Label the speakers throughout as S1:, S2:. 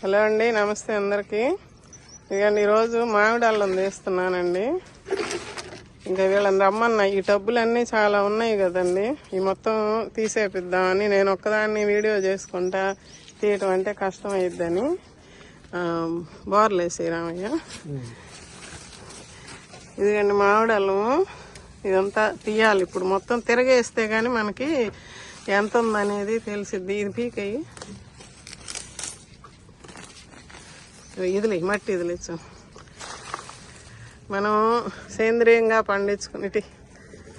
S1: Hello అండి నమస్తే అందరికీ. ఇదిగండి ఈరోజు మామిడి అల్లం తీస్తున్నానండి ఇంకా వీళ్ళని రమ్మన్న ఈ టబ్బులన్నీ చాలా ఉన్నాయి కదండి. ఈ మొత్తం తీసేపిద్దామని నేను ఒక్కదాన్ని వీడియో చేసుకుంటా తీయటం అంటే కష్టం అయిద్దని ఆ, రామయ్య. ఇదిగండి మామిడి అల్లము ఇదంతా తీయాలి. ఇప్పుడు మొత్తం తిరగేస్తే కానీ మనకి ఎంత ఉందనేది తెలిసిద్ది. ఇది పీకయ్యి ఇదిలే మట్టి ఇదిలేచ్చు మనం సేంద్రియంగా పండించుకుని ఇటు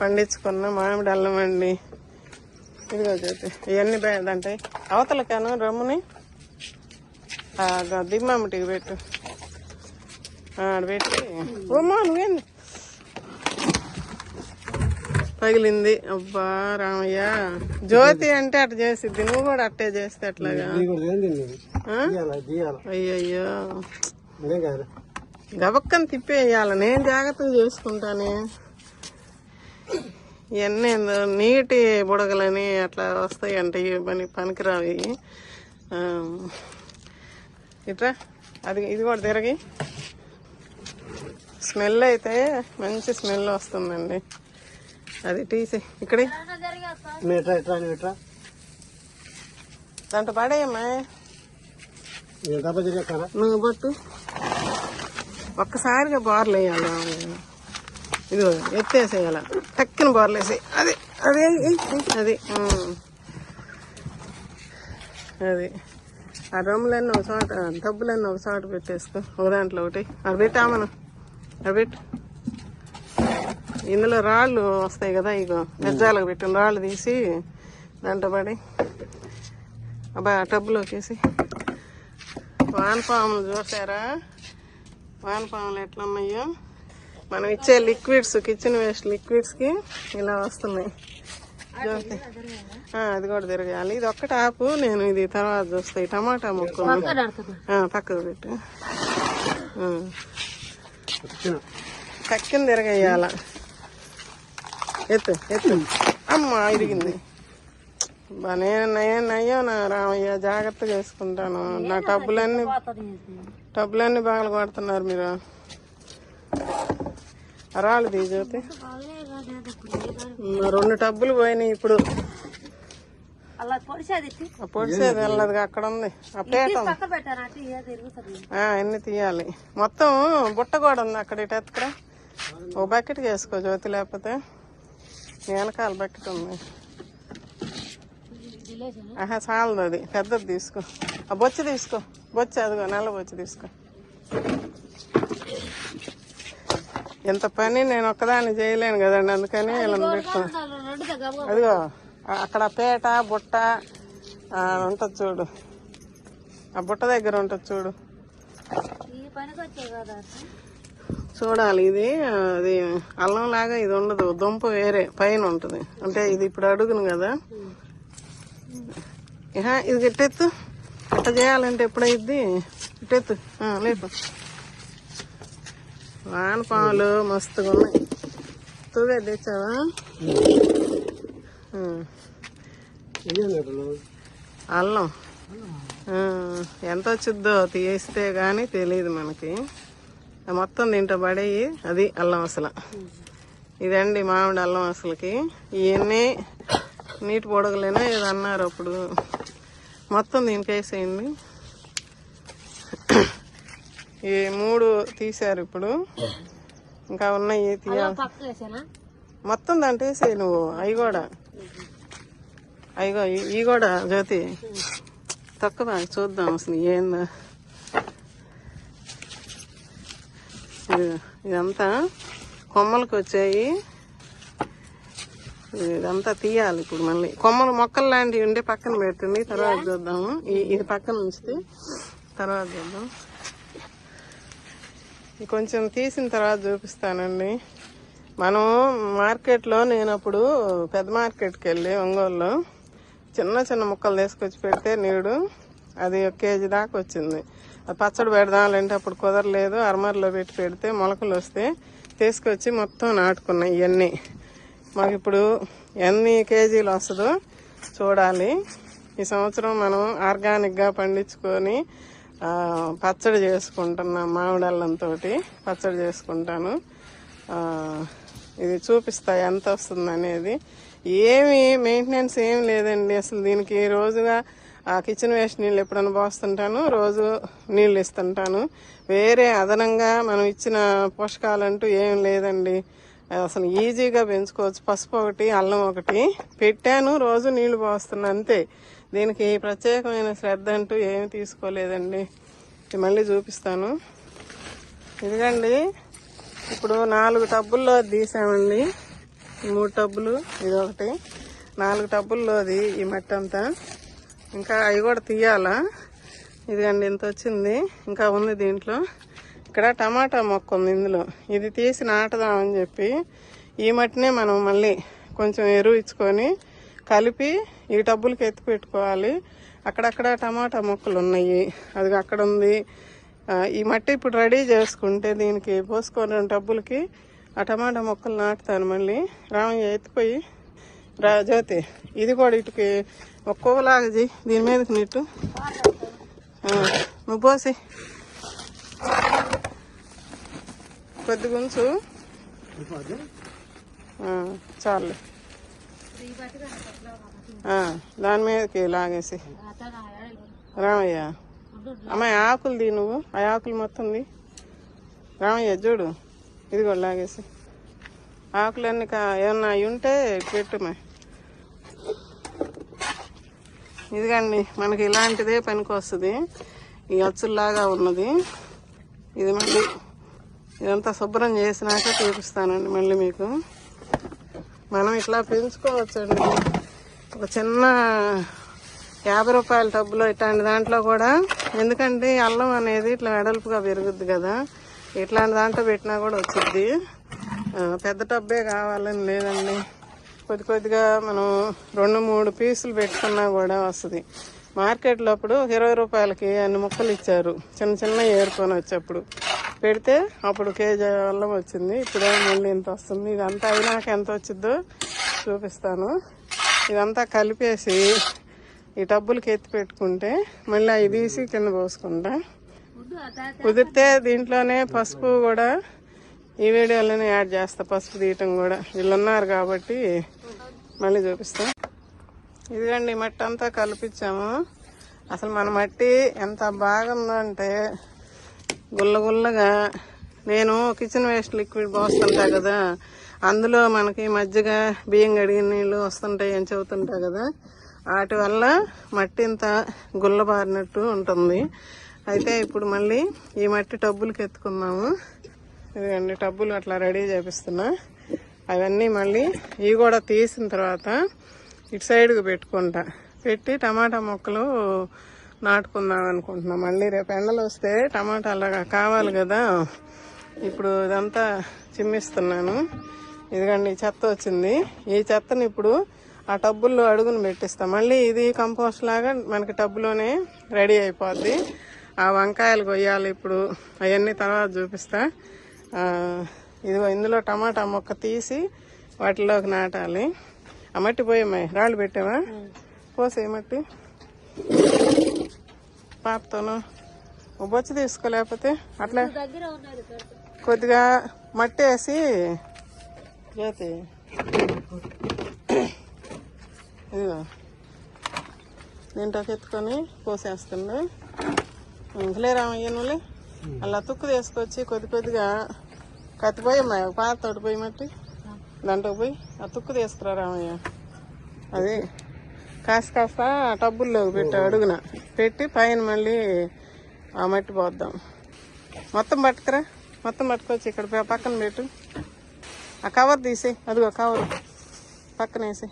S1: పండించుకున్న మామిడి అల్లం అండి. ఇదిగో జ్యోతి ఇవన్నీ అంటే అవతలకాను రమ్ముని? ఆ, దిమ్మమ్మటికి పెట్టు. పెట్టి. ఓమ్మా నువ్వేంది? పగిలింది. అబ్బా రామయ్య. జ్యోతి అంటే అట్ట చేసిద్ది. నువ్వు కూడా అట్టే చేస్తే అట్లాగా అయ్యయ్యో. గబక్కని తిప్పేయాలి. నేను జాగ్రత్తగా చేసుకుంటానే. ఇవన్నీ నీటి బుడగలని అట్లా వస్తాయి అంటే పని పనికిరావు. ఇట్రా అది ఇది కూడా తిరగి. స్మెల్ అయితే మంచి స్మెల్ వస్తుందండి. అది తీసి ఇక్కడి. దాంట్లో పడేయమ్మా. నువ్వు పట్టు ఒక్కసారిగా బోర్లు వేయాలి ఇది ఎత్తేసేయాల. టక్కిన బోర్లు వేసి అది అదే అది. అది. ఆ రొమ్ములన్నీ ఒక చోట డబ్బులన్నీ ఒక చోట పెట్టేసుకో. ఒక దాంట్లో ఒకటి. అది పెట్టామను అది పెట్టు. ఇందులో రాళ్ళు వస్తాయి కదా ఇగో. నిర్జాలకు పెట్టిన రాళ్ళు తీసి దాంట్లో పడి అబ్బా ఆ టబ్బులోకి వేసి వానపాములు చూసారా? వానపాములు ఎట్లా ఉన్నాయో మనం ఇచ్చే లిక్విడ్స్ కిచెన్ వేస్ట్ లిక్విడ్స్కి ఇలా వస్తున్నాయి. చూస్తే. అది కూడా తిరగాలి. ఇది ఒక్కటి ఆపు నేను ఇది తర్వాత చూస్తాయి టమాటా ముక్కలు. ఆ, పక్కకు పెట్టు. ఆ. పక్కన తిరగేయాల ఎత్తు ఎత్తు. అమ్మ ఇరిగింది. నయ్యో నా రామయ్య జాగ్రత్తగా వేసుకుంటాను. నా టబ్బులన్నీ టబ్బులన్నీ బాగా కొడుతున్నారు మీరు. రాళ్ళు తీ జ్యోతి. రెండు టబ్బులు పోయినాయి ఇప్పుడు. పొడిసేది వెళ్ళదు అక్కడ ఉంది. ఆ అన్ని తీయాలి. మొత్తం బుట్ట కూడా ఉంది అక్కడ ఇటు ఎత్తుకురా. ఓ బకెట్ వేసుకో జ్యోతి లేకపోతే వెనకాల బకెట్ ఉంది. ఆహా చాలదు అది. పెద్దది తీసుకో. ఆ బొచ్చు తీసుకో. బొచ్చు అదిగో నల్ల బొచ్చు తీసుకో. ఎంత పని నేను ఒక్కదాన్ని చేయలేను కదండి అందుకని
S2: రెండు దగ్గర
S1: అదిగో. అక్కడ పేట బుట్ట ఉంటుంది చూడు. ఆ బుట్ట దగ్గర ఉంటుంది చూడు. చూడాలి ఇది అది అల్లం లాగా ఇది ఉండదు. దుంప వేరే పైన ఉంటుంది. అంటే ఇది ఇప్పుడు అడుగును కదా. ఇది గిట్టెత్తు ఇట్ట చేయాలంటే ఎప్పుడైద్ది? ఇట్టెత్తు లేపు. వానపాములు మస్తుగా ఉన్నాయి. తూవే తెచ్చావా. అల్లం. ఎంత వచ్చిద్దో తీస్తే గానీ తెలియదు మనకి. మొత్తం దీంట్లో పడేయి. అది అల్లం అసలు. ఇదండి మామిడి అల్లం అసలుకి. ఇవన్నీ నీటి పొడగలేనా? ఏదో అన్నారు అప్పుడు. మొత్తం దీనికి వేసేయండి ఈ మూడు తీశారు ఇప్పుడు. ఇంకా ఉన్నాయి తీయాలి? మొత్తం దాంట్లో వేసేయి నువ్వు. అవి కూడా. అయ్యో ఇవి కూడా జ్యోతి. తక్కువ చూద్దాం అసలు ఏందా. ఇది- ఇదంతా కొమ్మలకు వచ్చాయి ఇదంతా తీయాలి ఇప్పుడు మళ్ళీ. కొమ్మలు మొక్కలు లాంటివి ఉంటే పక్కన పెట్టండి తర్వాత చూద్దాము. ఇది పక్కన ఉంచితే తర్వాత చూద్దాం. కొంచెం తీసిన తర్వాత చూపిస్తానండి. మనం మార్కెట్లో నేను అప్పుడు పెద్ద మార్కెట్కి వెళ్ళి ఒంగోలులో చిన్న చిన్న ముక్కలు తీసుకొచ్చి పెడితే నీడు అది ఒక కేజీ దాకా వచ్చింది. అది పచ్చడి పెడదామంటే అప్పుడు కుదరలేదు. అరమరలో పెట్టి పెడితే మొలకలు వస్తే తీసుకొచ్చి మొత్తం నాటుకున్నాయి ఇవన్నీ. మాకు ఇప్పుడు ఎన్ని కేజీలు వస్తుందో చూడాలి. ఈ సంవత్సరం మనం ఆర్గానిక్గా పండించుకొని పచ్చడి చేసుకుంటున్నాం మామిడల్లంతో పచ్చడి చేసుకుంటాను. ఇది చూపిస్తా ఎంత వస్తుంది అనేది ఏమి మెయింటెనెన్స్ ఏం లేదండి. అసలు దీనికి రోజుగా ఆ కిచెన్ వేస్ట్ నీళ్ళు ఎప్పుడైనా పోస్తుంటాను రోజు నీళ్ళు ఇస్తుంటాను. వేరే అదనంగా మనం ఇచ్చిన పోషకాలంటూ ఏం లేదండి. అసలు ఈజీగా పెంచుకోవచ్చు. పసుపు ఒకటి అల్లం ఒకటి. పెట్టాను రోజు నీళ్ళు పోస్తున్నా అంతే. దీనికి ప్రత్యేకమైన శ్రద్ధ అంటూ ఏమి తీసుకోలేదండి. మళ్ళీ చూపిస్తాను. ఇదిగండి. ఇప్పుడు నాలుగు టబ్బుల్లో తీసామండి. మూడు టబ్బులు ఇది ఒకటి. నాలుగు టబ్బుల్లోది ఈ మట్టి అంతా. ఇంకా అవి కూడా తీయాలా? ఇదిగండి ఇంత వచ్చింది. ఇంకా ఉంది దీంట్లో. ఇక్కడ టమాటా మొక్క ఉంది ఇందులో. ఇది తీసి నాటుదామని చెప్పి ఈ మట్టినే మనం మళ్ళీ కొంచెం ఎరువు ఇచ్చుకొని కలిపి ఈ టబ్బులకి ఎత్తి పెట్టుకోవాలి. అక్కడక్కడ టమాటా మొక్కలు ఉన్నాయి. అది అక్కడ ఉంది. ఈ మట్టి ఇప్పుడు రెడీ చేసుకుంటే దీనికి పోసుకొని రెండు టబ్బులకి ఆ టమాటా మొక్కలు నాటుతాను మళ్ళీ. రామయ్య ఎత్తిపోయి రా జ్యోతి ఇది కూడా ఇటుకి ఒక్కోలాగా చెయ్యి. దీని మీదకి నీటు నువ్వు పోసి. కొద్దిగా ఉంచు ఆ, చాలు. దాని మీదకి లాగేసి. రామయ్య. అమ్మాయి ఆకులు తీ నువ్వు. ఆ ఆకులు మొత్తం తీ. రామయ్య చూడు. ఇది కూడా లాగేసి. ఆకులన్నీ కా- ఏమన్నా అవి ఉంటే పెట్టుమా ఇదిగండి మనకి ఇలాంటిదే పనికి వస్తుంది. ఈ అచ్చుల్లాగా ఉన్నది. ఇది మళ్ళీ ఇదంతా శుభ్రం చేసినాక చూపిస్తానండి మళ్ళీ మీకు. మనం ఇట్లా పెంచుకోవచ్చండి. ఒక చిన్న యాభై రూపాయల టబ్బులో ఇట్లాంటి దాంట్లో కూడా ఎందుకంటే అల్లం అనేది ఇట్లా వెడల్పుగా పెరుగుద్ది కదా. ఇట్లాంటి దాంట్లో పెట్టినా కూడా వచ్చింది పెద్ద టబ్బే కావాలని లేదండి. కొద్ది కొద్దిగా మనం రెండు మూడు పీసులు పెట్టుకున్నా కూడా వస్తుంది. మార్కెట్లో అప్పుడు ఇరవై రూపాయలకి అన్ని ముక్కలు ఇచ్చారు. చిన్న చిన్న ఏరుకొని వచ్చేప్పుడు. పెడితే అప్పుడు కేజీ అల్లం వచ్చింది. ఇప్పుడే మళ్ళీ ఇంత వస్తుంది. ఇదంతా అయినాక ఎంత వచ్చిద్దో చూపిస్తాను. ఇదంతా కలిపేసి ఈ టబ్బులకి ఎత్తి పెట్టుకుంటే మళ్ళీ అవి తీసి కింద పోసుకుంటా. కుదిరితే దీంట్లోనే పసుపు కూడా ఈ వీడియోలోనే యాడ్ చేస్తా. పసుపు తీయటం కూడా. వీళ్ళు ఉన్నారు కాబట్టి మళ్ళీ చూపిస్తా. ఇదిగండి మట్టి అంతా కలిపించాము అసలు మన మట్టి ఎంత బాగుందంటే గుల్ల గుల్లగా. నేను కిచెన్ వేస్ట్ లిక్విడ్ పోస్తుంటా కదా. అందులో మనకి మజ్జిగ బియ్యం కడిగిన నీళ్ళు వస్తుంటాయి అని చెబుతుంటా కదా. వాటి వల్ల మట్టి ఇంత గుల్లబారినట్టు ఉంటుంది. అయితే ఇప్పుడు మళ్ళీ ఈ మట్టి టబ్బులకి ఎత్తుకుందాము. ఇదిగండి టబ్బులు అట్లా రెడీ చేపిస్తున్నా. అవన్నీ మళ్ళీ ఇవి కూడా తీసిన తర్వాత ఇటు సైడ్కి పెట్టుకుంటా. పెట్టి టమాటా మొక్కలు నాటుకుందాం అనుకుంటున్నా. మళ్ళీ రేపు ఎండలు వస్తే టమాటా అలాగా కావాలి కదా. ఇప్పుడు ఇదంతా చిమ్మిస్తున్నాను. ఇదిగండి చెత్త వచ్చింది. ఈ చెత్తని ఇప్పుడు ఆ టబ్బుల్లో అడుగును పెట్టిస్తా. మళ్ళీ ఇది కంపోస్ట్ లాగా మనకి టబ్బులోనే రెడీ అయిపోద్ది. ఆ వంకాయలు కొయ్యాలి ఇప్పుడు. అవన్నీ తర్వాత చూపిస్తా. ఇదిగో ఇందులో టమాటా మొక్క తీసి వాటిలోకి నాటాలి. ఆ మట్టి పోయమ్మాయి రాళ్ళు పెట్టావా? పోసే మట్టి. పాపతోను బొచ్చు తీసుకోలేకపోతే అట్లా. కొద్దిగా మట్టి వేసి జ్యోతి ఇదిగో. దీంట్లోకి ఎత్తుకొని పోసేస్తుండు ఇంకలే రామయ్య నువ్వులే. అలా తుక్కు తీసుకొచ్చి కొద్ది కొద్దిగా కత్తిపోయమ్మా పాత తోటి పోయి మట్టి దాంట్లో పోయి ఆ తుక్కు తీసుకురా రామయ్య. అది కాస్త కాస్త టబ్బుల్లోకి పెట్టి అడుగున. పెట్టి పైన మళ్ళీ ఆ మట్టి పోద్దాం. మొత్తం పట్టుకురా. మొత్తం పట్టుకొచ్చి ఇక్కడ పక్కన పెట్టు. ఆ కవర్ తీసేయి అదిగో కవర్. పక్కన వేసి.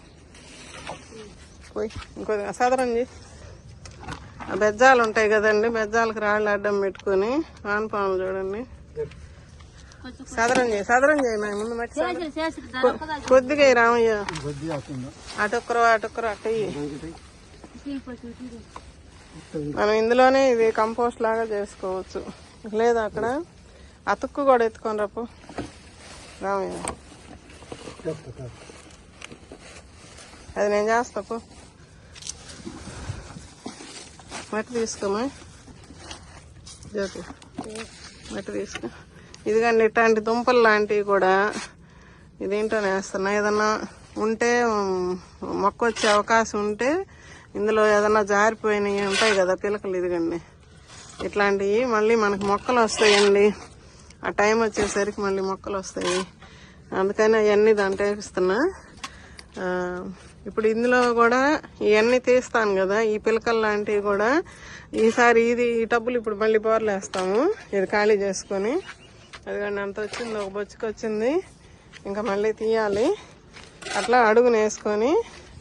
S1: పోయి ఇంకో సాధారణ చేయి. ఆ బెజ్జాలు ఉంటాయి కదండి. బెజ్జాలకు రాళ్ళు అడ్డం పెట్టుకొని ఆనపాములు చూడండి. సాధారణ చేయి సాధారణ చేయి మా ముందు మట్టి కొద్దిగా రామయ్య. అటొక్కరు అటొక్కరు అట్టయి
S2: తీసిపోయి తీసి
S1: మనం ఇందులోనే ఇది కంపోస్ట్ లాగా చేసుకోవచ్చు. లేదా అక్కడ. అతుక్కు కూడా ఎత్తుకొని రాపు రామయ్య. అది నేను చేస్తా పో. మట్టి తీసుకోమా జ్యోతి. మట్టి తీసుకో. ఇదిగండి ఇట్లాంటి దుంపలు లాంటివి కూడా ఇదేంటో వేస్తున్నా? ఏదన్నా ఉంటే మొక్క వచ్చే అవకాశం ఉంటే ఇందులో ఏదన్నా జారిపోయినవి ఉంటాయి కదా పిలకలు ఇదిగండి. ఇట్లాంటివి మళ్ళీ మనకు మొక్కలు వస్తాయండి. ఆ టైం వచ్చేసరికి మళ్ళీ మొక్కలు వస్తాయి. అందుకని అవన్నీ దాంట్లో వేపిస్తున్నా. ఇప్పుడు ఇందులో కూడా ఇవన్నీ తీస్తాను కదా ఈ పిలకలు లాంటివి కూడా. ఈసారి ఇది ఈ టబ్బులు ఇప్పుడు మళ్ళీ బోర్లు వేస్తాము ఇది ఖాళీ చేసుకొని. అదిగండి అంత వచ్చింది ఒక బొచ్చుకు వచ్చింది. ఇంకా మళ్ళీ తీయాలి. అట్లా అడుగున వేసుకొని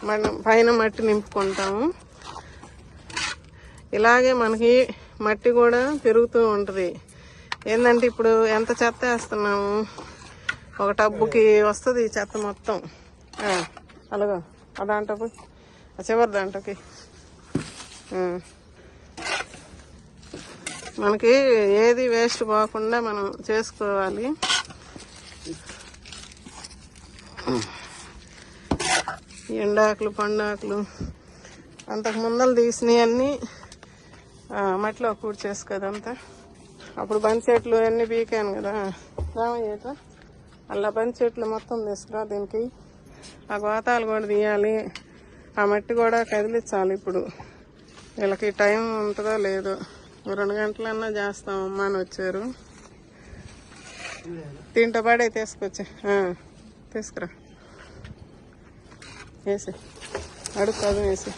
S1: మనం పైన మట్టి నింపుకుంటాము. ఇలాగే మనకి మట్టి కూడా పెరుగుతూ ఉంటుంది. ఏంటంటే ఇప్పుడు ఎంత చెత్త వేస్తున్నాము? ఒక టబ్బుకి వస్తుంది ఈ చెత్త మొత్తం. అలాగో అలాగా. ఆ దాంట్లో చివరి దాంట్లోకి. మనకి ఏది వేస్ట్ పోకుండా మనం చేసుకోవాలి. ఎండాకులు పండాకులు అంతకు ముందలు తీసినవి అన్నీ మట్టిలో కూడి అప్పుడు బంతి చెట్లు అన్నీ పీకాను కదా. రామయ్యేట అలా బంతి చెట్లు మొత్తం తీసుకురా దీనికి. ఆ గోతాలు కూడా తీయాలి. ఆ మట్టి కూడా కదిలించాలి ఇప్పుడు. వీళ్ళకి టైం ఉంటుందో లేదో. రెండు గంటలన్నా చేస్తాం అమ్మ అని వచ్చారు. తింటా పడే తీసుకురా. వేసి. అడుగు వేసి.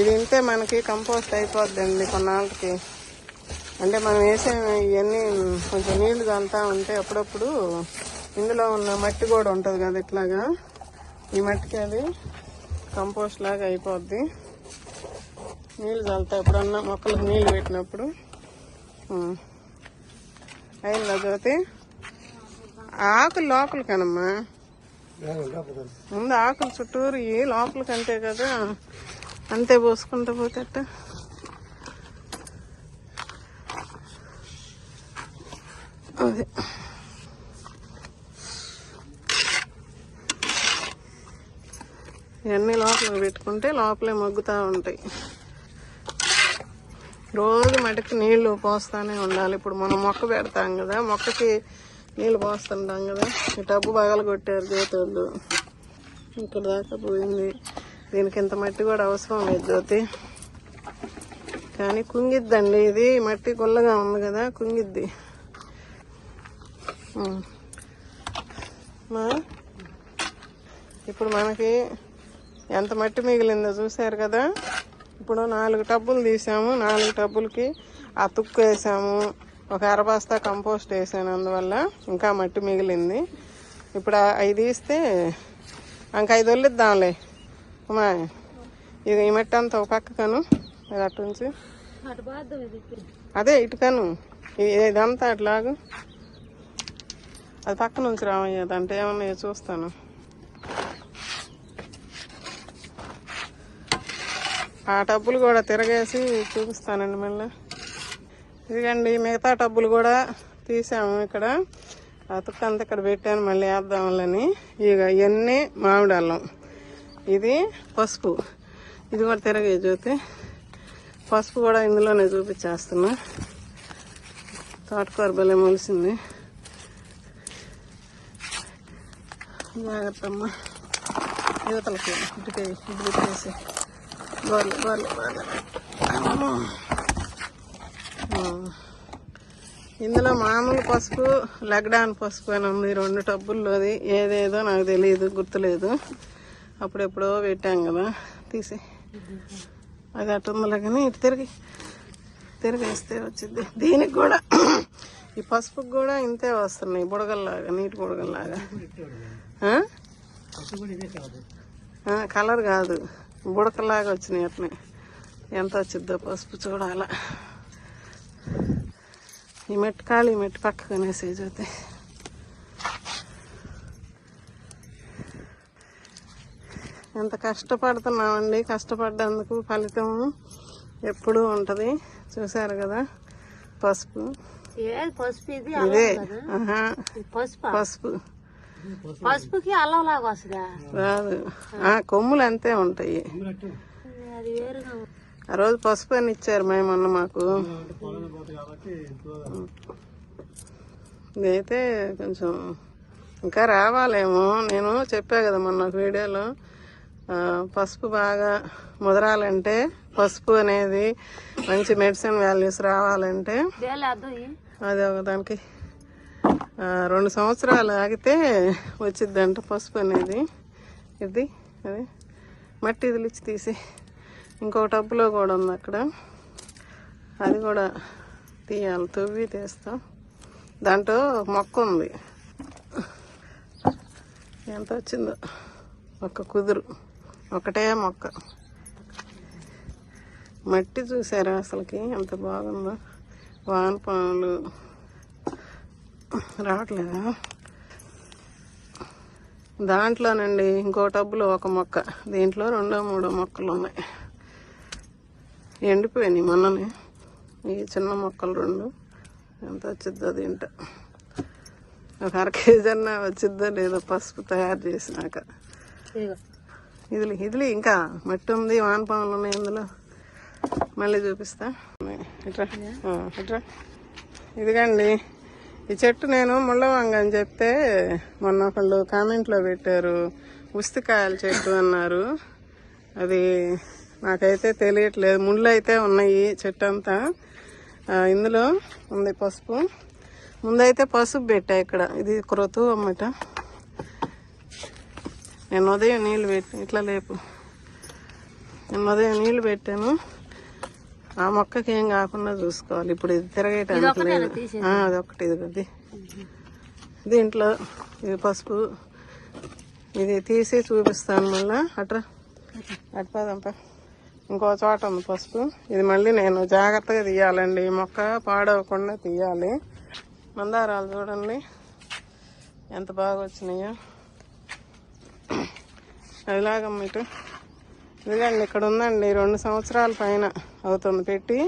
S1: ఇది తింటే మనకి కంపోస్ట్ అయిపోద్దండి కొన్నాళ్ళకి. అంటే మనం వేసే ఇవన్నీ కొంచెం నీళ్ళు చల్లుతా ఉంటే అప్పుడప్పుడు ఇందులో ఉన్న మట్టి కూడా ఉంటుంది కదా ఇట్లాగా. ఈ మట్టికి అది కంపోస్ట్ లాగా అయిపోద్ది. నీళ్ళు చల్లుతాయి ఎప్పుడన్నా మొక్కలకు నీళ్ళు పెట్టినప్పుడు. ఉం. అయిందా జ్యోతి ఆకులు లోపల కనమ్మా ముందు ఆకులు చుట్టూరు ఈ లోపలికి అంతే కదా. అంతే పోసుకుంటూ పోతే అదే. ఇవన్నీ లోపలికి పెట్టుకుంటే లోపలే మగ్గుతూ ఉంటాయి. రోజు మటుకు నీళ్ళు పోస్తానే ఉండాలి. ఇప్పుడు మనం మొక్క పెడతాం కదా మొక్కకి నీళ్ళు పోస్తుంటాం కదా ఈ టబ్బు బగలు కొట్టారు జ్యోతులు. ఇక్కడ దాకా పోయింది. దీనికి ఇంత మట్టి కూడా అవసరం లేదు జ్యోతి. కానీ కుంగిద్దండి ఇది. మట్టి గుల్లగా ఉంది కదా కుంగిద్ది. మా? ఇప్పుడు మనకి ఎంత మట్టి మిగిలిందో చూశారు కదా? ఇప్పుడు నాలుగు టబ్బులు తీసాము నాలుగు టబ్బులకి ఆ తుక్కు వేసాము ఒక అరబస్తా కంపోస్ట్ వేసాను అందువల్ల ఇంకా మట్టి మిగిలింది. ఇప్పుడు అవి తీస్తే ఇంక ఐదు వల్లిద్దాంలే అమ్మా ఇది ఈ మట్టి అంతా ఒక పక్కకను ఇది అటు నుంచి
S2: అటు బాద్దాం ఇది ఇప్పుడు.
S1: అదే ఇటుకను ఇదంతా అట్లాగు అది పక్క నుంచి రావయ్యేది అంటే ఏమన్నా చూస్తాను. ఆ టబ్బులు కూడా తిరగేసి చూపిస్తానండి మళ్ళీ. ఇదిగండి మిగతా టబ్బులు కూడా తీసాము ఇక్కడ. ఆ తుక్కంతా ఇక్కడ పెట్టాను మళ్ళీ వేద్దామని ఇక ఇవన్నీ మామిడి అల్లం. ఇది పసుపు. ఇది కూడా తిరగే జ్యోతి. పసుపు కూడా ఇందులోనే చూపించేస్తున్నా. తోటకూర భలే మొలిసింది. జాగ్రత్త అమ్మ యువతలకి ఇటుకే ఇటు పెట్టేసి బార్లే బార్లే బార్లే. ఇందులో మామూలు పసుపు లగ్డాన్ పసుపు అని ఉంది. రెండు టబ్బుల్లోది. ఏదేదో నాకు తెలియదు గుర్తులేదు. అప్పుడెప్పుడో పెట్టాం కదా. తీసి అది అటు ఉందిలే కానీ ఇటు తిరిగి తిరిగేస్తే వచ్చింది దీనికి కూడా ఈ పసుపుకి కూడా ఇంతే వస్తున్నాయి బుడగల్లాగా నీటి బుడగల్లాగా. కలర్ కాదు. బుడకలాగా వచ్చినాయి అట్నే. ఎంత వచ్చిద్దో పసుపు చూడాలా. ఈ మెట్టు ఖాళీ ఈ మెట్టు పక్కకు వేసేజ్ అవుతాయి ఎంత కష్టపడుతున్నామండి కష్టపడ్డందుకు ఫలితం ఎప్పుడూ ఉంటుంది. చూసారు కదా పసుపు.
S2: పసుపు ఇది పసుపు?
S1: పసుపు.
S2: పసుపుకి అల్లం లాగా వస్తుందా?
S1: రాదు. ఆ, కొమ్ములు అంతే ఉంటాయి.
S2: అది వేరుగా ఉంది.
S1: ఆ రోజు పసుపు అని ఇచ్చారు మేము మొన్న మాకు. ఇదైతే కొంచెం ఇంకా రావాలేమో. నేను చెప్పా కదా మొన్న ఒక వీడియోలో పసుపు బాగా ముదరాలంటే పసుపు అనేది మంచి మెడిసిన్ వాల్యూస్ రావాలంటే అది ఒక దానికి రెండు సంవత్సరాలు ఆగితే వచ్చిద్దంట పసుపు అనేది. ఇది అది. మట్టి ఇదిలిచ్చి తీసి. ఇంకో టబ్బులో కూడా ఉంది అక్కడ. అది కూడా తీయాలి తవ్వి తీస్తాం. దాంట్లో మొక్క ఉంది. ఎంత వచ్చిందో. ఒక కుదురు. ఒకటే మొక్క. మట్టి చూసారా అసలుకి? ఎంత బాగుందో. వానపాములు రావట్లేదా? దాంట్లోనండి ఇంకో టబ్బులో ఒక మొక్క. దీంట్లో రెండో మూడో మొక్కలు ఉన్నాయి. ఎండిపోయినాయి మొన్ననే. ఈ చిన్న మొక్కలు రెండు. ఎంత వచ్చిద్దో దీంట్లో ఒక అర కేజీ అన్న వచ్చిద్దో లేదో పసుపు తయారు చేసినాక. ఇదిలి ఇదిలి ఇంకా. మట్టి ఉంది వానపాములు ఉన్నాయి ఇందులో. మళ్ళీ చూపిస్తా. ఇట్రా. ఇట్రా. ఇదిగండి. ఈ చెట్టు నేను ముళ్ళవంగ అని చెప్తే మొన్న ఒకళ్ళు కామెంట్లో పెట్టారు. ఉస్తికాయల చెట్టు అన్నారు. అది నాకైతే తెలియట్లేదు. ముళ్ళు అయితే ఉన్నాయి చెట్టు అంతా ఇందులో ఉంది పసుపు. ముందైతే పసుపు పెట్టా ఇక్కడ. ఇది క్రొతు అమ్మట నేను ఉదయం నీళ్ళు పెట్టి ఇట్లా లేపు. నేను ఉదయం నీళ్ళు పెట్టాను. ఆ మొక్కకి ఏం కాకుండా చూసుకోవాలి. ఇప్పుడు ఇది తిరగేయటానికి లేదు. ఒకటి ఇది దీంట్లో ఇది పసుపు. ఇది తీసి చూపిస్తాను మళ్ళా. అట్రా. అట్పదంప ఇంకో చోట ఉంది పసుపు. ఇది మళ్ళీ నేను జాగ్రత్తగా తీయాలండి. ఈ మొక్క పాడవకుండా తీయాలి. మందారాలు చూడండి. ఎంత బాగా వచ్చినాయో. అదిలాగమ్మ ఇటు. ఇదిగండి ఇక్కడ ఉందండి రెండు సంవత్సరాల పైన అవుతుంది పెట్టి.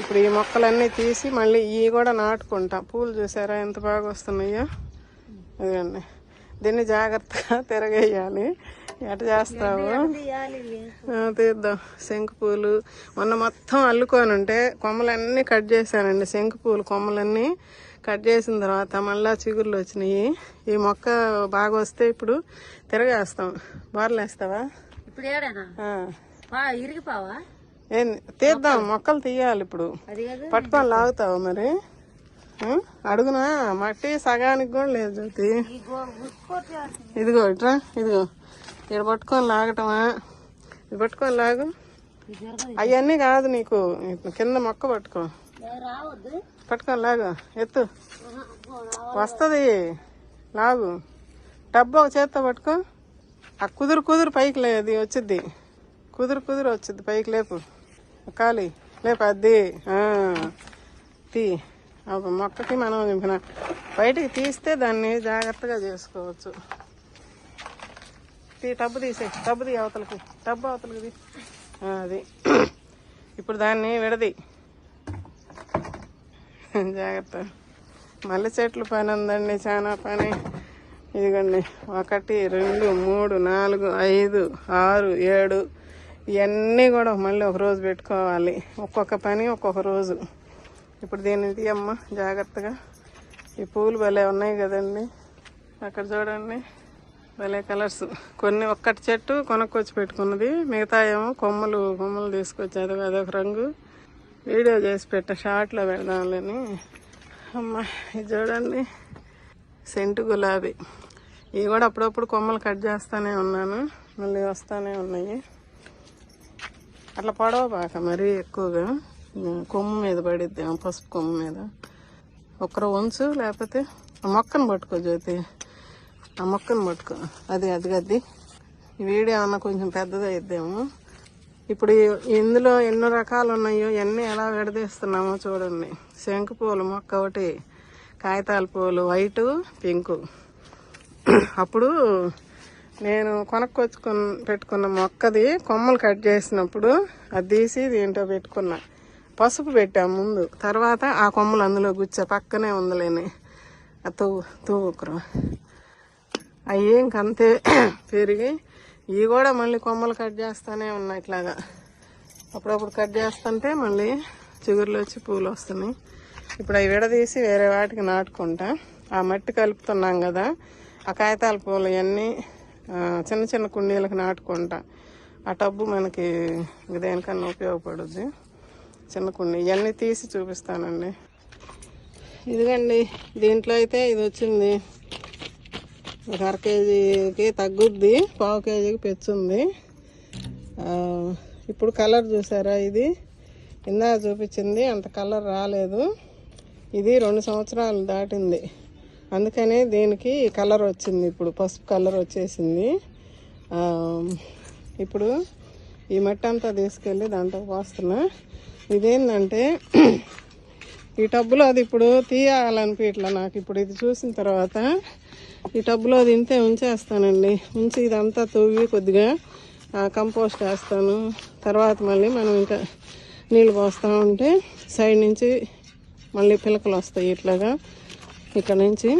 S1: ఇప్పుడు ఈ మొక్కలన్నీ తీసి మళ్ళీ ఇవి కూడా నాటుకుంటా. పూలు చూసారా ఎంత బాగా వస్తున్నాయో? ఇదిగండి దీన్ని జాగ్రత్తగా తిరగేయాలి. ఎట చేస్తావు? తీద్దాం. శంకు పూలు. మొన్న మొత్తం అల్లుకొని ఉంటే కొమ్మలన్నీ కట్ చేశానండి శంకు పూలు కొమ్మలన్నీ కట్ చేసిన తర్వాత మళ్ళా చిగుర్లు వచ్చినాయి. ఈ మొక్క బాగా వస్తే ఇప్పుడు తిరగేస్తాం. బార్లేస్తావా?
S2: ఇప్పుడు ఏడనా? ఇరిగిపోవా?
S1: ఏం తీద్దాం మొక్కలు. తీయాలి ఇప్పుడు. పట్టుకొని లాగుతావా మరి? అడుగునా? మట్టి సగానికి కూడా లేదు జ్యోతి. ఇదిగో ఇట్రా ఇదిగో. ఇక్కడ పట్టుకొని లాగటమా? ఇది పట్టుకొని లాగు. అవన్నీ కాదు నీకు. కింద మొక్క పట్టుకో. పట్టుకొని లాగు. ఎత్తు. వస్తుంది. లాగు. డబ్బు ఒక చేత్తో పట్టుకో. ఆ కుదురు కుదురు పైకి లేదు వచ్చిద్ది. కుదురు కుదురు వచ్చింది పైకి లేపు. కాలి లేపు అది. తీ. మొక్కకి మనం ఇంపిన బయటికి తీస్తే దాన్ని జాగ్రత్తగా చేసుకోవచ్చు. తీ టబ్బు తీసే టబ్బు తీ అవతలకి. టబ్బు అవతలకి తీ. అది. ఇప్పుడు దాన్ని విడది జాగ్రత్త. మల్లె చెట్లు పని ఉందండి. చాలా పని. ఇదిగోండి. ఒకటి రెండు మూడు నాలుగు ఐదు ఆరు ఏడు. ఇవన్నీ కూడా మళ్ళీ ఒక రోజు పెట్టుకోవాలి. ఒక్కొక్క పని ఒక్కొక్క రోజు. ఇప్పుడు దీన్ని తీయమ్మ జాగ్రత్తగా. ఈ పూలు భలే ఉన్నాయి కదండి. అక్కడ చూడండి భలే కలర్స్. కొన్ని ఒక్కటి చెట్టు కొనుక్కొచ్చి పెట్టుకున్నది. మిగతా ఏమో కొమ్మలు కొమ్మలు తీసుకొచ్చి అదొక రంగు. వీడియో చేసి పెట్ట షార్ట్లో పెడదాంలేని అమ్మ ఇది చూడండి. సెంటు గులాబీ. ఇవి కూడా అప్పుడప్పుడు కొమ్మలు కట్ చేస్తూనే ఉన్నాను. మళ్ళీ వస్తూనే ఉన్నాయి. అట్లా పొడవబాక మరీ ఎక్కువగా. కొమ్ము మీద పడిద్ది పసుపు కొమ్ము మీద. ఒక్కరు ఉంచు లేకపోతే ఆ మొక్కను పట్టుకో జ్యోతి. ఆ మొక్కను పట్టుకో. అది అది గద్ది ఈ వీడియో అన్న కొంచెం పెద్దదైద్దేమో ఇప్పుడు ఇందులో ఎన్నో రకాలు ఉన్నాయో ఎన్ని ఎలా విడదీస్తున్నామో చూడండి. శంకు పూలు మొక్క ఒకటి కాగితాల పూలు వైటు పింకు. అప్పుడు నేను కొనుక్కొచ్చుకున్న పెట్టుకున్న మొక్కది కొమ్మలు కట్ చేసినప్పుడు అది తీసి దీంట్లో పెట్టుకున్నా. పసుపు పెట్టాము ముందు. తర్వాత ఆ కొమ్మలు అందులో గుచ్చా పక్కనే ఉందిలేని ఆ తువ్వు తువ్వుకురం అవి ఇంకంతే పెరిగి ఇవి కూడా మళ్ళీ కొమ్మలు కట్ చేస్తూనే ఉన్నాయి ఇట్లాగా. అప్పుడప్పుడు కట్ చేస్తుంటే మళ్ళీ చిగురులు వచ్చి పూలు వస్తున్నాయి. ఇప్పుడు అవి విడదీసి వేరే వాటికి నాటుకుంటా. ఆ మట్టి కలుపుతున్నాం కదా ఆ కాగితాల పూలు ఇవన్నీ చిన్న చిన్న కుండీలకు నాటుకుంటా. ఆ టబ్బు మనకి దేనికన్నా ఉపయోగపడుద్ది. చిన్న కుండీ. ఇవన్నీ తీసి చూపిస్తానండి. ఇదిగండి దీంట్లో అయితే ఇది వచ్చింది. ఒక అర కేజీకి తగ్గుద్ది పావు కేజీకి పెచ్చుంది. ఇప్పుడు కలర్ చూసారా ఇది? ఇందా చూపించింది అంత కలర్ రాలేదు. ఇది రెండు సంవత్సరాలు దాటింది. అందుకనే దీనికి కలర్ వచ్చింది ఇప్పుడు పసుపు కలర్ వచ్చేసింది. ఇప్పుడు ఈ మట్టి అంతా తీసుకెళ్ళి దాంట్లో పోస్తున్నా. ఇదేంటంటే ఈ టబ్బులో అది ఇప్పుడు తీయాలనిపించట్లా నాకు ఇప్పుడు ఇది చూసిన తర్వాత ఈ టబ్బులో అది ఇంతే ఉంచేస్తానండి. ఉంచి ఇదంతా తవ్వి కొద్దిగా కంపోస్ట్ వేస్తాను. తర్వాత మళ్ళీ మనం ఇంకా నీళ్ళు పోస్తూ ఉంటే సైడ్ నుంచి మళ్ళీ పిలకలు వస్తాయి ఇట్లాగా. ఇక్కడ నుంచి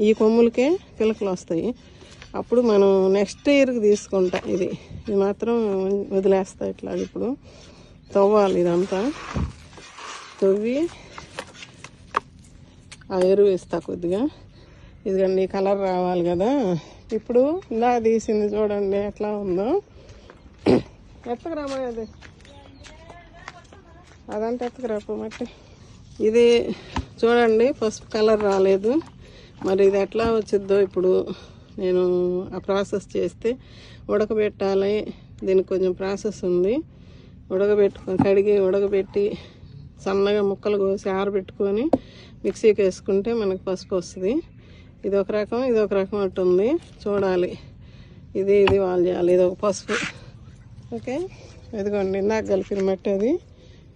S1: ఈ కొమ్ములకే పిలకలు వస్తాయి. అప్పుడు మనం నెక్స్ట్ ఇయర్కి తీసుకుంటా ఇది. ఇది మాత్రం వదిలేస్తా ఇట్లా ఇప్పుడు. తవ్వాలి ఇదంతా. తవ్వి ఆ ఎరువు వేస్తా కొద్దిగా. ఇదిగండి కలర్ రావాలి కదా. ఇప్పుడు ఇలా తీసింది చూడండి ఎట్లా ఉందో. ఎత్తకురామా అది. అదంటే ఎత్తకురాపు మట్టి. ఇది చూడండి పసుపు కలర్ రాలేదు. మరి ఇది ఎట్లా వచ్చిద్దో ఇప్పుడు నేను ఆ ప్రాసెస్ చేస్తే ఉడకబెట్టాలి. దీనికి కొంచెం ప్రాసెస్ ఉంది. ఉడకబెట్టుకొని కడిగి ఉడకబెట్టి సన్నగా ముక్కలు కోసి ఆరబెట్టుకొని మిక్సీకి వేసుకుంటే మనకు పసుపు వస్తుంది. ఇది ఒక రకం ఇది ఒక రకం అట్టు ఉంది చూడాలి. ఇది ఇది వాళ్ళు చేయాలి. ఇది ఒక పసుపు. ఓకే? ఇదిగోండి ఇందాక కలిపిన మట్టి అది.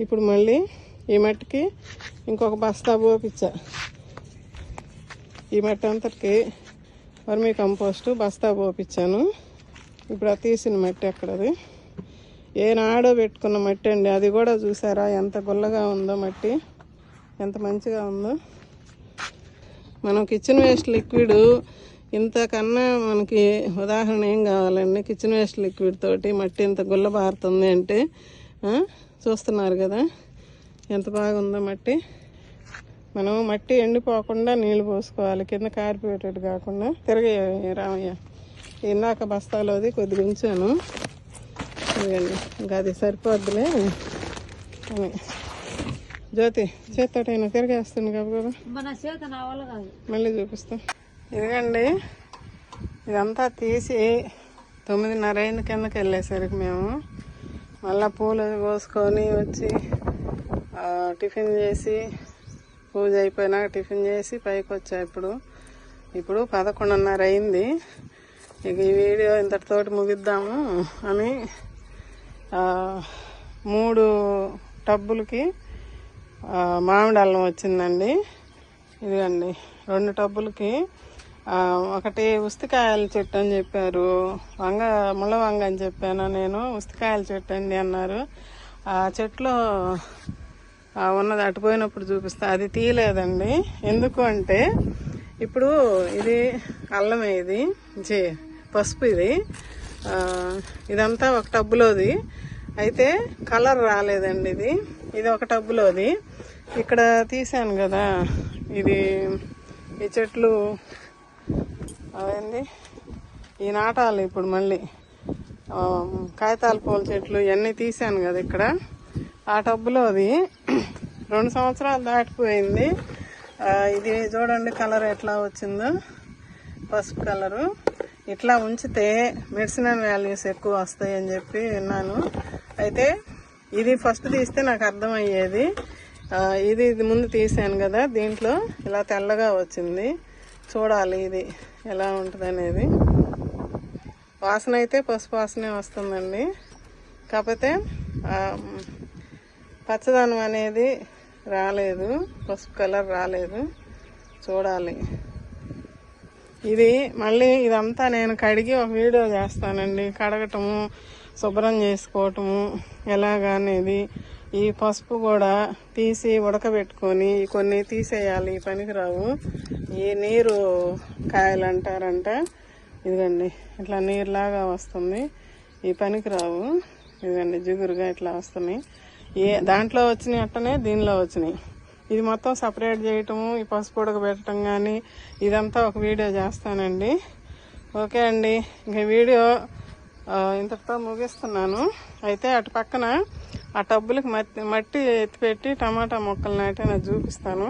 S1: ఇప్పుడు మళ్ళీ ఈ మట్టికి ఇంకొక బస్తా పోపిచ్చా. ఈ మట్టి అంతటికి వర్మీ కంపోస్టు బస్తా పోపించాను ఇప్పుడు ఆ తీసిన మట్టి అక్కడది ఏనాడో పెట్టుకున్న మట్టి అండి. అది కూడా చూసారా? ఎంత గుల్లగా ఉందో మట్టి. ఎంత మంచిగా ఉందో. మనం కిచెన్ వేస్ట్ లిక్విడ్ ఇంతకన్నా మనకి ఉదాహరణ ఏం కావాలండి? కిచెన్ వేస్ట్ లిక్విడ్ తోటి మట్టి ఇంత గుల్ల బారుతుంది అంటే చూస్తున్నారు కదా? ఎంత బాగుందో మట్టి. మనం మట్టి ఎండిపోకుండా నీళ్ళు పోసుకోవాలి. కింద కారిపోయేటట్టు కాకుండా. తిరగే రామయ్య. ఇందాక బస్తాలోది కొద్దిగా ఉంచాను. ఇంకా అది సరిపోద్దులే అని. జ్యోతి చేత్తోటైనా తిరిగేస్తుంది కదా
S2: కాదు.
S1: మళ్ళీ చూపిస్తా. ఇదిగండి. ఇదంతా తీసి తొమ్మిదిన్నర అయింది కిందకి వెళ్ళేసరికి మేము. మళ్ళా పూలు కోసుకొని వచ్చి టిఫిన్ చేసి పూజ అయిపోయినాక టిఫిన్ చేసి పైకి వచ్చా ఇప్పుడు. ఇప్పుడు పదకొండున్నర అయింది. ఇక ఈ వీడియో ఇంతటితోటి ముగిద్దాము అని మూడు టబ్బులకి మామిడి అల్లం వచ్చిందండి. ఇదిగండి రెండు టబ్బులకి ఒకటి ఉస్తికాయల చెట్టు అని చెప్పారు. వంగ ముళ్ళ వంగ అని చెప్పాను నేను ఉస్తికాయల చెట్టు అండి అన్నారు. ఆ చెట్లో ఉన్నది అటుపోయినప్పుడు చూపిస్తా. అది తీయలేదండి. ఎందుకు అంటే ఇప్పుడు ఇది అల్లమే ఇది. జే పసుపు ఇది. ఇదంతా ఒక టబ్బులోది. అయితే కలర్ రాలేదండి ఇది. ఇది ఒక టబ్బులోది. ఇక్కడ తీసాను కదా. ఇది ఈ చెట్లు అవేంది? ఈ నాటాలి ఇప్పుడు మళ్ళీ. కాగితాల పూల చెట్లు ఇవన్నీ తీసాను కదా ఇక్కడ. ఆ టబ్బులో అది రెండు సంవత్సరాలు దాటిపోయింది. ఇది చూడండి కలర్ ఎట్లా వచ్చిందో. పసుపు కలరు. ఇట్లా ఉంచితే మెడిసినల్ వాల్యూస్ ఎక్కువ వస్తాయి అని చెప్పి విన్నాను. అయితే ఇది ఫస్ట్ తీస్తే నాకు అర్థమయ్యేది. ఇది ఇది ముందు తీసాను కదా దీంట్లో ఇలా తెల్లగా వచ్చింది. చూడాలి ఇది ఎలా ఉంటుంది అనేది వాసన అయితే పసుపు వాసనే వస్తుందండి. కాకపోతే పచ్చదనం అనేది రాలేదు. పసుపు కలర్ రాలేదు. చూడాలి. ఇది మళ్ళీ ఇదంతా నేను కడిగి ఒక వీడియో చేస్తానండి. కడగటము శుభ్రం చేసుకోవటము ఎలాగా అనేది. ఈ పసుపు కూడా తీసి ఉడకబెట్టుకొని కొన్ని తీసేయాలి. ఈ పనికిరావు. ఈ నీరు కాయలు అంటారంట ఇదిగండి ఇట్లా నీరులాగా వస్తుంది. ఈ పనికిరావు. ఇదిగండి జిగురుగా ఇట్లా వస్తున్నాయి. ఏ దాంట్లో వచ్చినాయి అట్టనే దీనిలో వచ్చినాయి. ఇది మొత్తం సపరేట్ చేయటము ఈ పసుపు ఉడకబెట్టడం కానీ ఇదంతా ఒక వీడియో చేస్తానండి. ఓకే అండి ఇంక వీడియో ఇంతటితో ముగిస్తున్నాను. అయితే అటు పక్కన ఆ టబ్బులకి మట్టి మట్టి ఎత్తిపెట్టి టమాటా మొక్కలు నాటి నాకు చూపిస్తాను.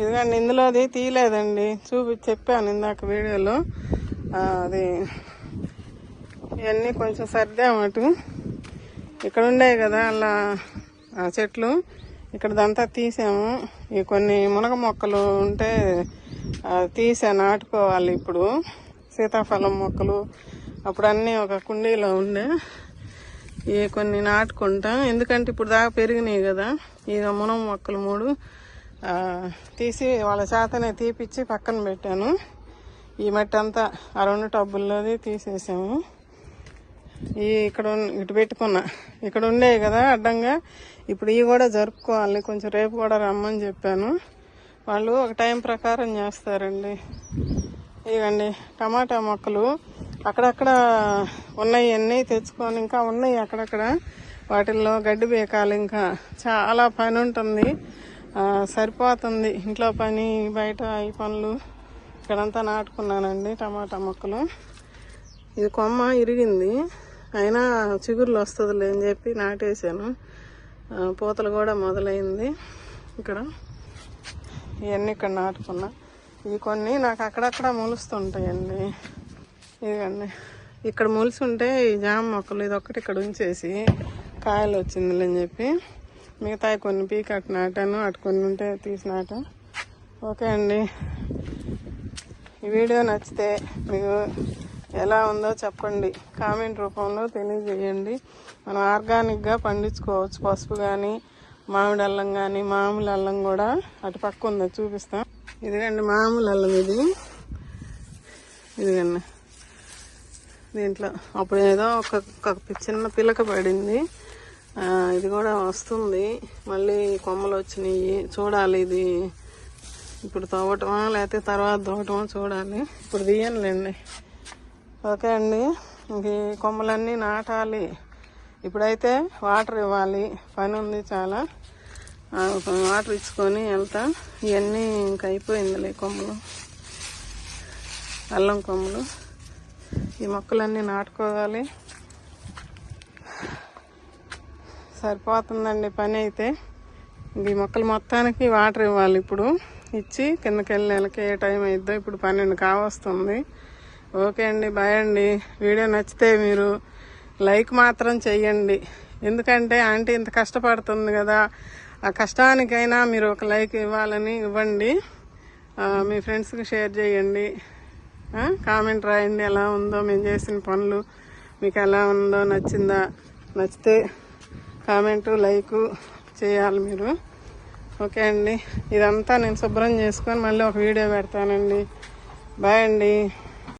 S1: ఇదిగండి ఇందులోది తీయలేదండి. చూపి చెప్పాను ఇందాక వీడియోలో. అది ఇవన్నీ కొంచెం సర్దామటు ఇక్కడ ఉండేవి కదా అలా చెట్లు. ఇక్కడ దంతా తీసాము. ఈ కొన్ని మునగ మొక్కలు ఉంటే తీసా నాటుకోవాలి ఇప్పుడు. సీతాఫలం మొక్కలు అప్పుడు అన్నీ ఒక కుండీలో ఉండే. ఈ కొన్ని నాటుకుంటా. ఎందుకంటే ఇప్పుడు దాకా పెరిగినాయి కదా. ఈ మునగ మొక్కలు మూడు తీసి వాళ్ళ చేతనే తీపిచ్చి పక్కన పెట్టాను. ఈ మట్టి అంతా ఆ రెండు టబ్బుల్లోది తీసేసాము. ఈ ఇక్కడ ఇటు పెట్టుకున్నా. ఇక్కడ ఉండేవి కదా అడ్డంగా. ఇప్పుడు ఇవి కూడా జరుపుకోవాలి. కొంచెం రేపు కూడా రమ్మని చెప్పాను. వాళ్ళు ఒక టైం ప్రకారం చేస్తారండి. ఇవ్వండి టమాటా మొక్కలు అక్కడక్కడ ఉన్నాయి అన్నీ తెచ్చుకొని ఇంకా ఉన్నాయి అక్కడక్కడ. వాటిల్లో గడ్డి బీకాలు ఇంకా. చాలా పని ఉంటుంది. సరిపోతుంది. ఇంట్లో పని బయట ఈ పనులు. ఇక్కడంతా నాటుకున్నానండి టమాటా మొక్కలు. ఇది కొమ్మ ఇరిగింది. అయినా చిగుర్లు వస్తుందిలే అని చెప్పి నాటేసాను పూతలు కూడా మొదలైంది ఇక్కడ. ఇవన్నీ ఇక్కడ నాటుకున్నా. ఇవి కొన్ని నాకు అక్కడక్కడ మొలుస్తుంటాయండి. ఇదిగండి. ఇక్కడ మొలుసుంటే ఈ జామ మొక్కలు ఇది ఒక్కటి ఇక్కడ ఉంచేసి కాయలు వచ్చిందిలే అని చెప్పి మిగతా కొన్ని పీక్ అటు నాటాను అటు కొన్ని ఉంటే తీసి నాటా. ఓకే అండి. ఈ వీడియో నచ్చితే మీకు ఎలా ఉందో చెప్పండి. కామెంట్ రూపంలో తెలియజేయండి. మనం ఆర్గానిక్గా పండించుకోవచ్చు. పసుపు కానీ మామిడి అల్లం కానీ మామూలు అల్లం కూడా అటు పక్క ఉందో. చూపిస్తాం. ఇదిగండి మామూలు అల్లం ఇది. ఇదిగండి. దీంట్లో అప్పుడు ఏదో ఒక చిన్న పిలక పడింది. ఇది కూడా వస్తుంది. మళ్ళీ కొమ్మలు వచ్చినాయి. చూడాలి ఇది. ఇప్పుడు తవ్వటమా లేకపోతే తర్వాత తవ్వటమా చూడాలి. ఇప్పుడు తీయనులేండి. ఓకే అండి. ఈ కొమ్మలన్నీ నాటాలి. ఇప్పుడైతే వాటర్ ఇవ్వాలి. పని ఉంది చాలా. వాటర్ ఇచ్చుకొని వెళ్తా. ఇవన్నీ ఇంక అయిపోయిందిలే కొమ్మలు. అల్లం కొమ్మలు. ఈ మొక్కలన్నీ నాటుకోవాలి. సరిపోతుందండి పని అయితే. ఈ మొక్కలు మొత్తానికి వాటర్ ఇవ్వాలి ఇప్పుడు. ఇచ్చి కిందకి వెళ్ళి నెలకి ఏ టైం అయిద్దో ఇప్పుడు పన్నెండు కావస్తుంది. ఓకే అండి బాయ్ అండి. వీడియో నచ్చితే మీరు లైక్ మాత్రం చెయ్యండి. ఎందుకంటే ఆంటీ ఇంత కష్టపడుతుంది కదా. ఆ కష్టానికైనా మీరు ఒక లైక్ ఇవ్వాలని ఇవ్వండి. మీ ఫ్రెండ్స్కి షేర్ చేయండి కామెంట్ రాయండి ఎలా ఉందో మేము చేసిన పనులు మీకు ఎలా ఉందో నచ్చిందా? నచ్చితే కామెంటు లైకు చేయాలి మీరు. ఓకే అండి. ఇదంతా నేను శుభ్రం చేసుకొని మళ్ళీ ఒక వీడియో పెడతానండి. బాయ్ అండి.